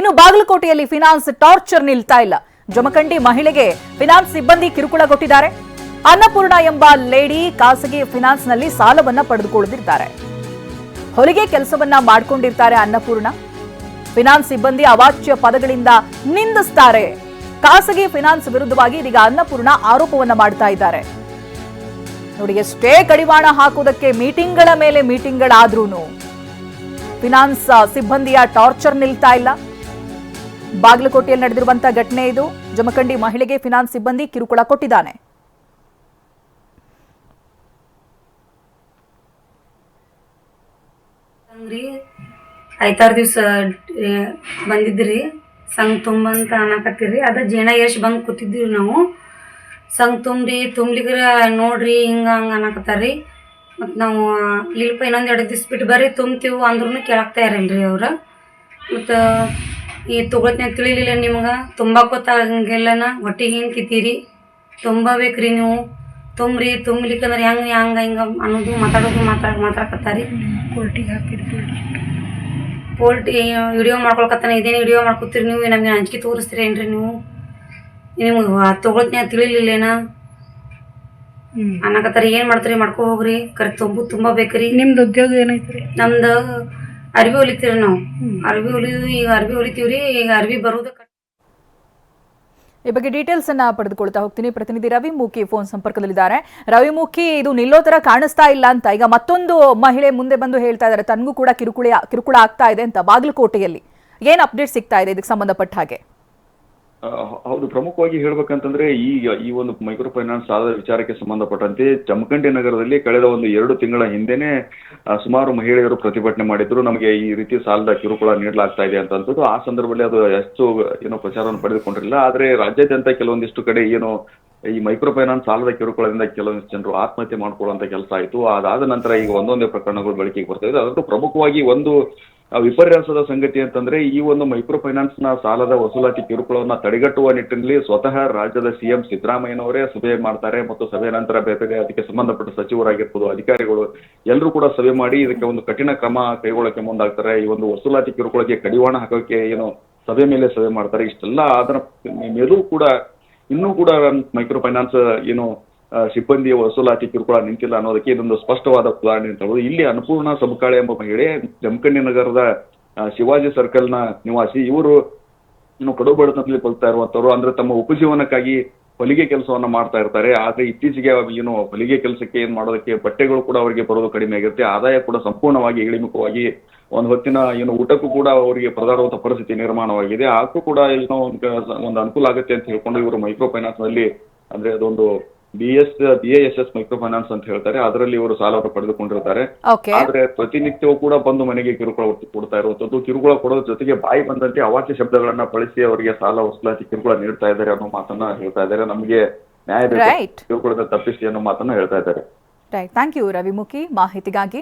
ಇನ್ನು ಬಾಗಲಕೋಟೆಯಲ್ಲಿ finance torture ನಿಲ್ತಾ ಇಲ್ಲ. ಜಮಖಂಡಿ ಮಹಿಳೆಗೆ ಫಿನಾನ್ಸ್ ಸಿಬ್ಬಂದಿ ಕಿರುಕುಳ ಕೊಟ್ಟಿದ್ದಾರೆ ಅನ್ನಪೂರ್ಣ ಎಂಬ ಲೇಡಿ ಖಾಸಗಿ ಫಿನಾನ್ಸ್ನಲ್ಲಿ ಸಾಲವನ್ನ ಪಡೆದುಕೊಳ್ಳದಿರ್ತಾರೆ ಹೊಲಿಗೆ ಕೆಲಸವನ್ನ ಮಾಡ್ಕೊಂಡಿರ್ತಾರೆ ಅನ್ನಪೂರ್ಣ. ಫಿನಾನ್ಸ್ ಸಿಬ್ಬಂದಿ ಅವಾಚ್ಯ ಪದಗಳಿಂದ ನಿಂದಿಸ್ತಾರೆ. ಖಾಸಗಿ ಫಿನಾನ್ಸ್ ವಿರುದ್ಧವಾಗಿ ಇದೀಗ ಅನ್ನಪೂರ್ಣ ಆರೋಪವನ್ನ ಮಾಡ್ತಾ ಇದ್ದಾರೆ. ನೋಡಿ, ಎಷ್ಟೇ ಕಡಿವಾಣ ಹಾಕುವುದಕ್ಕೆ ಮೀಟಿಂಗ್ಗಳ ಮೇಲೆ ಮೀಟಿಂಗ್ಗಳಾದ್ರೂ ಫಿನಾನ್ಸ್ ಸಿಬ್ಬಂದಿಯ ಟಾರ್ಚರ್ ನಿಲ್ತಾ ಇಲ್ಲ. ಬಾಗಲಕೋಟೆಯಲ್ಲಿ ನಡೆದಿರುವಂತಹ ಘಟನೆ ಇದು. ಜಮಖಂಡಿ ಮಹಿಳೆಗೆ ಫಿನಾನ್ಸ್ ಸಿಬ್ಬಂದಿ ಕಿರುಕುಳ ಕೊಟ್ಟಿದ್ದಾನೆ. ಐದಾರು ದಿವ್ಸ ಬಂದಿದ್ರಿ. ಸಂಘ ತುಂಬಂತ ಅನ್ನಕತ್ತೀರಿ ಅದ ಜೇಣ ಯಶ್ ಬಂದು ಕೂತಿದ್ವಿ ನಾವು. ಸಂಗ್ ತುಂಬ್ರಿ ತುಂಬ್ಲಿಗ್ರ ನೋಡ್ರಿ, ಹಿಂಗ, ಹಂಗ ಅನ್ನಕತ್ತಾರ್ರಿ ಮತ್ತು ನಾವು ಇಲ್ಪ ಇನ್ನೊಂದು ಎರಡು ದಿವ್ಸ ಬಿಟ್ಟು ಬರ್ರಿ, ತುಂಬ್ತೀವಿ ಅಂದ್ರೂ ಕೇಳಾಕ್ತಾ ಇರಲ್ರಿ ಅವ್ರ. ಮತ್ತು ಈ ತೊಗೊಳ್ತೀನಿ ತಿಳಿಲಿಲ್ಲ ನಿಮ್ಗೆ? ತುಂಬಾಕೋತಾಗಂಗೆಲ್ಲನ ಹೊಟ್ಟಿಗೆ ಹಿಂಗೆ ಕಿತ್ತೀರಿ ತುಂಬಬೇಕ್ರಿ ನೀವು. ತುಂಬ್ರಿ ತುಂಬ್ಲಿಕ್ಕಂದ್ರೆ ಹೆಂಗೆ ಹಂಗೆ ಹಿಂಗೆ ಅನ್ನೋದು ಮಾತಾಡೋದು ಮಾತಾಡ ಮಾತಾಡ್ಕತ್ತಾರಿ. ಪೋಲ್ಟಿಗೆ ಹಾಕಿರ್ತೀವಿ ಪೋಲ್ಟಿ ವಿಡಿಯೋ ಮಾಡ್ಕೊಳ್ಕತ್ತಾನೆ. ಇದೇನು ವಿಡಿಯೋ ಮಾಡ್ಕೊತೀರಿ ನೀವು? ನಮಗೆ ಅಂಜಿಕೆ ತೋರಿಸ್ತೀರಿ ಏನ್ರಿ ನೀವು? ನಿಮ್ಗೆ ತೊಗೊಳ್ತೀನಿ ತಿಳಿಲಿಲ್ಲೇನ? ಅನ್ನಕತ್ತಾರ. ಏನು ಮಾಡ್ತೀರಿ? ಮಾಡ್ಕೊ ಹೋಗ್ರಿ. ಕರೆ ತುಂಬ ತುಂಬ ಬೇಕ್ರಿ. ನಿಮ್ದು ಉದ್ಯೋಗ ಏನೈತ್ರಿ? ನಮ್ದು ಅರ್ಬಿ ಹೊಲಿತೀವಿ ನಾವು. ಅರ್ಬಿ ಹೊಲಿದು ಈಗ ಅರ್ಬಿ ಹೊಲಿತೀವ್ರಿ ಈಗ ಅರ್ಬಿ ಬರೋದು ಈ ಬಗ್ಗೆ ಡೀಟೇಲ್ಸ್ ಅನ್ನ ಪಡೆದುಕೊಳ್ತಾ ಹೋಗ್ತೀನಿ. ಪ್ರತಿನಿಧಿ ರವಿ ಮೂಕಿ ಫೋನ್ ಸಂಪರ್ಕದಲ್ಲಿದ್ದಾರೆ. ರವಿ ಮೂಕಿ ಇದು ನಿಲ್ಲೋ ತರ ಕಾಣಿಸ್ತಾ ಇಲ್ಲ ಅಂತ ಈಗ ಮತ್ತೊಂದು ಮಹಿಳೆ ಮುಂದೆ ಬಂದು ಹೇಳ್ತಾ ಇದ್ದಾರೆ. ತನಗೂ ಕೂಡ ಕಿರುಕುಳ ಕಿರುಕುಳ ಆಗ್ತಾ ಇದೆ ಅಂತ ಬಾಗಲಕೋಟೆಯಲ್ಲಿ. ಏನ್ ಅಪ್ಡೇಟ್ ಸಿಗ್ತಾ ಇದೆ ಇದಕ್ಕೆ ಸಂಬಂಧಪಟ್ಟ ಹಾಗೆ? ಹೌದು. ಪ್ರಮುಖವಾಗಿ ಹೇಳಬೇಕಂತಂದ್ರೆ ಈ ಈ ಒಂದು ಮೈಕ್ರೋ ಫೈನಾನ್ಸ್ ಸಾಲದ ವಿಚಾರಕ್ಕೆ ಸಂಬಂಧಪಟ್ಟಂತೆ ಜಮಖಂಡಿ ನಗರದಲ್ಲಿ ಕಳೆದ ಒಂದು ಎರಡು ತಿಂಗಳ ಹಿಂದೆನೆ ಸುಮಾರು ಮಹಿಳೆಯರು ಪ್ರತಿಭಟನೆ ಮಾಡಿದ್ರು. ನಮಗೆ ಈ ರೀತಿ ಸಾಲದ ಕಿರುಕುಳ ನೀಡಲಾಗ್ತಾ ಇದೆ ಅಂತ ಅಂತಂದ್ಬಿಟ್ಟು ಆ ಸಂದರ್ಭದಲ್ಲಿ ಅದು ಹೆಚ್ಚು ಏನೋ ಪ್ರಚಾರವನ್ನು ಪಡೆದುಕೊಂಡಿರಲಿಲ್ಲ. ಆದ್ರೆ ರಾಜ್ಯಾದ್ಯಂತ ಕೆಲವೊಂದಿಷ್ಟು ಕಡೆ ಏನು ಈ ಮೈಕ್ರೋ ಫೈನಾನ್ಸ್ ಸಾಲದ ಕಿರುಕುಳದಿಂದ ಕೆಲವೊಂದು ಜನರು ಆತ್ಮಹತ್ಯೆ ಮಾಡ್ಕೊಳ್ಳುವಂತ ಕೆಲಸ ಆಯಿತು. ಅದಾದ ನಂತರ ಈಗ ಒಂದೊಂದೇ ಪ್ರಕರಣಗಳು ಬೆಳಕಿಗೆ ಬರ್ತಾ ಇದೆ. ಅದರಲ್ಲೂ ಪ್ರಮುಖವಾಗಿ ಒಂದು ವಿಪರ್ಯಾಸದ ಸಂಗತಿ ಅಂತಂದ್ರೆ ಈ ಒಂದು ಮೈಕ್ರೋ ಫೈನಾನ್ಸ್ನ ಸಾಲದ ವಸೂಲಾತಿ ಕಿರುಕುಳವನ್ನ ತಡೆಗಟ್ಟುವ ನಿಟ್ಟಿನಲ್ಲಿ ಸ್ವತಃ ರಾಜ್ಯದ ಸಿಎಂ ಸಿದ್ದರಾಮಯ್ಯನವರೇ ಸಭೆ ಮಾಡ್ತಾರೆ ಮತ್ತು ಸಭೆ ನಂತರ ಬೇರೆ ಅದಕ್ಕೆ ಸಂಬಂಧಪಟ್ಟ ಸಚಿವರಾಗಿರ್ಬೋದು, ಅಧಿಕಾರಿಗಳು ಎಲ್ಲರೂ ಕೂಡ ಸಭೆ ಮಾಡಿ ಇದಕ್ಕೆ ಒಂದು ಕಠಿಣ ಕ್ರಮ ಕೈಗೊಳ್ಳಕ್ಕೆ ಮುಂದಾಗ್ತಾರೆ. ಈ ಒಂದು ವಸೂಲಾತಿ ಕಿರುಕುಳಕ್ಕೆ ಕಡಿವಾಣ ಹಾಕೋಕೆ ಏನು ಸಭೆ ಮೇಲೆ ಸಭೆ ಮಾಡ್ತಾರೆ. ಇಷ್ಟೆಲ್ಲ ಅದರ ಮೇಲೂ ಕೂಡ ಇನ್ನೂ ಕೂಡ ಮೈಕ್ರೋ ಫೈನಾನ್ಸ್ ಏನು ಸಿಬ್ಬಂದಿಯ ವಸೂಲಾತಿ ಕಿರುಕುಳ ನಿಂತಿಲ್ಲ ಅನ್ನೋದಕ್ಕೆ ಇದೊಂದು ಸ್ಪಷ್ಟವಾದ ಉದಾಹರಣೆ ಅಂತ ಹೇಳ್ಬೋದು. ಇಲ್ಲಿ ಅನ್ನಪೂರ್ಣ ಸಬಕಾಳೆ ಎಂಬ ಮಹಿಳೆ ಜಮಖಂಡಿ ನಗರದ ಶಿವಾಜಿ ಸರ್ಕಲ್ನ ನಿವಾಸಿ. ಇವರು ಇನ್ನು ಕಡು ಬಡತನದಲ್ಲಿ ಬದುಕ್ತಾ ಇರುವಂತವ್ರು, ಅಂದ್ರೆ ತಮ್ಮ ಉಪಜೀವನಕ್ಕಾಗಿ ಹೊಲಿಗೆ ಕೆಲಸವನ್ನ ಮಾಡ್ತಾ ಇರ್ತಾರೆ. ಆದ್ರೆ ಇತ್ತೀಚೆಗೆ ಏನು ಹೊಲಿಗೆ ಕೆಲಸಕ್ಕೆ ಏನ್ ಮಾಡೋದಕ್ಕೆ ಬಟ್ಟೆಗಳು ಕೂಡ ಅವರಿಗೆ ಬರೋದು ಕಡಿಮೆ ಆಗಿರುತ್ತೆ ಆದಾಯ ಕೂಡ ಸಂಪೂರ್ಣವಾಗಿ ಇಳಿಮುಖವಾಗಿ ಒಂದು ಹೊತ್ತಿನ ಏನು ಊಟಕ್ಕೂ ಕೂಡ ಅವರಿಗೆ ಪರದಾಡುವಂತ ಪರಿಸ್ಥಿತಿ ನಿರ್ಮಾಣವಾಗಿದೆ. ಆಗೂ ಕೂಡ ಏನೋ ಒಂದು ಅನುಕೂಲ ಆಗುತ್ತೆ ಅಂತ ಹೇಳ್ಕೊಂಡು ಇವರು ಮೈಕ್ರೋ ಫೈನಾನ್ಸ್ನಲ್ಲಿ ಅಂದ್ರೆ ಅದೊಂದು B S B S S micro finance ಅಂತ ಹೇಳ್ತಾರೆ. ಅದರಲ್ಲಿ ಇವರು ಸಾಲವನ್ನು ಪಡೆದುಕೊಂಡಿರ್ತಾರೆ. ಓಕೆ ಆದ್ರೆ ಪ್ರತಿನಿತ್ಯವೂ ಕೂಡ ಬಂದು ಮನೆಗೆ ಕಿರುಕುಳ ಕೊಡ್ತಾ ಇರುವಂತದ್ದು ಕಿರುಕುಳ ಕೊಡೋದ್ರ ಜೊತೆಗೆ ಬಾಯಿ ಬಂದಂತೆ ಅವಾಚ್ಯ ಶಬ್ದಗಳನ್ನ ಬಳಸಿ ಅವರಿಗೆ ಸಾಲ ವಸೂಲಾತಿ ಕಿರುಕುಳ ನೀಡ್ತಾ ಇದ್ದಾರೆ ಅನ್ನೋ ಮಾತನ್ನ ಹೇಳ್ತಾ ಇದ್ದಾರೆ. ನಮಗೆ ನ್ಯಾಯ ಬೇಕು. ಕಿರುಕುಳದ ತಪ್ಪಿಸಿ ಅನ್ನೋ ಮಾತನ್ನ ಹೇಳ್ತಾ ಇದ್ದಾರೆ. ರೈಟ್ ಥ್ಯಾಂಕ್ ಯು ರವಿಮುಖಿ ಮಾಹಿತಿಗಾಗಿ.